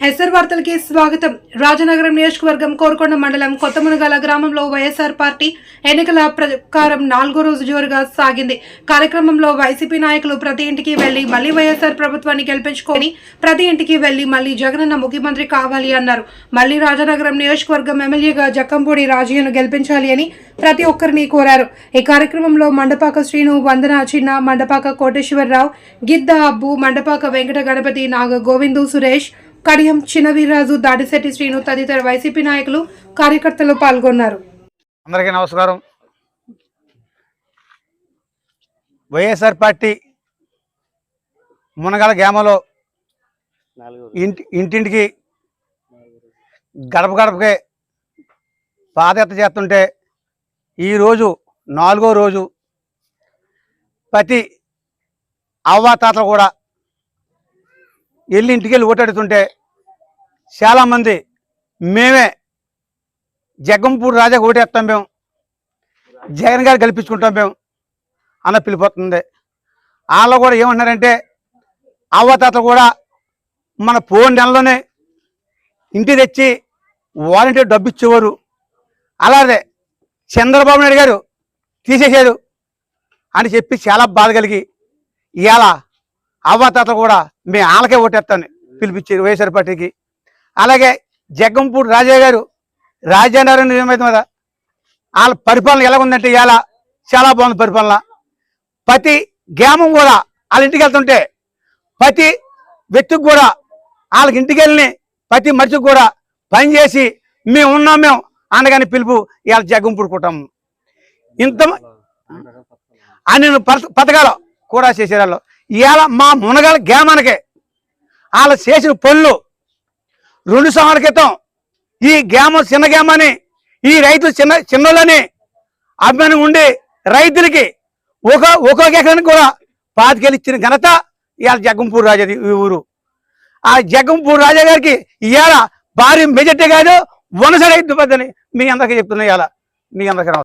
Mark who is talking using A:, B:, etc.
A: SR వార్తలకి స్వాగతం. రాజనగరం నియోజకవర్గం కోరుకొండ మండలం కొత్తమునగాల గ్రామంలో వైఎస్ఆర్ పార్టీ ఎన్నికల ప్రకారం నాలుగో రోజు జోరుగా సాగింది. కార్యక్రమంలో వైసీపీ నాయకులు ప్రతి ఇంటికి వెళ్ళి మళ్ళీ వైఎస్ఆర్ ప్రభుత్వాన్ని గెలిపించుకొని ప్రతి ఇంటికి వెళ్ళి మళ్ళీ జగనన్న ముఖ్యమంత్రి కావాలి అన్నారు. మళ్ళీ రాజనగరం నియోజకవర్గం ఎమ్మెల్యేగా జక్కంపూడి రాజయ్యను గెలిపించాలి అని ప్రతి ఒక్కరిని కోరారు. ఈ కార్యక్రమంలో మండపాక శ్రీను వందన చిన్న మండపాక కోటేశ్వరరావు గిద్ద అబ్బు మండపాక వెంకట గణపతి నాగ గోవిందు సురేష్ కడియం చినవీరాజు దాడిశెట్టి శ్రీను తదితర వైసీపీ నాయకులు కార్యకర్తలు పాల్గొన్నారు.
B: అందరికీ నమస్కారం. వైఎస్ఆర్ పార్టీ మునగల గ్రామంలో ఇంటి ఇంటింటికి గడప గడపకే పాదయాత్ర చేస్తుంటే ఈరోజు నాలుగో రోజు ప్రతి అవ్వాతాతలు కూడా వెళ్ళి ఇంటికి వెళ్ళి ఓటాడుతుంటే చాలామంది మేమే జగంపూడి రాజాకు ఓటేస్తాం మేము. జగన్ గారు గెలిపించుకుంటాం మేము అన్న పిలిపోతుంది. వాళ్ళు కూడా ఏమన్నారంటే అవ్వతాత కూడా మన పోన్ నెలలోనే ఇంటి తెచ్చి వాలంటీర్ డబ్బు ఇచ్చేవారు అలాగే చంద్రబాబు నాయుడు గారు తీసేశారు అని చెప్పి చాలా బాధ కలిగి ఇలా అవ్వతాత కూడా మేము వాళ్ళకే ఓటేస్తాను పిలిపించారు వైఎస్ఆర్ పార్టీకి. అలాగే జగ్గంపూడి రాజా గారు రాజానగరం నిజమైతే మీద వాళ్ళ పరిపాలన ఎలా ఉందంటే ఇవాళ చాలా బాగుంది పరిపాలన. ప్రతి గ్రామం కూడా వాళ్ళ ఇంటికి వెళ్తుంటే ప్రతి వ్యక్తికి కూడా వాళ్ళకి ఇంటికి వెళ్ళి ప్రతి మనిషికి కూడా పని చేసి మేము ఉన్నాం మేము అనగానే పిలుపు ఇవాళ జగ్గంపూడి కుటుంబం. ఇంత అన్ని పథ- పథకాలు కూడా చేసేవాళ్ళు వాళ్ళు. ఇవాళ మా మునగల గ్రామానికే వాళ్ళు చేసిన పనులు రెండు సంవత్సరాల క్రితం ఈ గ్రామం చిన్న గ్రామాన్ని ఈ రైతులు చిన్న చిన్నోళ్ళని అభిమానం ఉండి రైతులకి ఒక ఒక్కొక్క ఎకరానికి కూడా పాతికేలు ఇచ్చిన ఘనత ఇవాళ జగ్గంపూర్ రాజాది ఈ ఊరు. ఆ జగ్గంపూర్ రాజా గారికి ఇవాళ భారీ మెజార్టీ కాదు వనస రైతు పెద్దని మీ అందరికీ చెప్తున్నా ఇవాళ మీ అందరికీ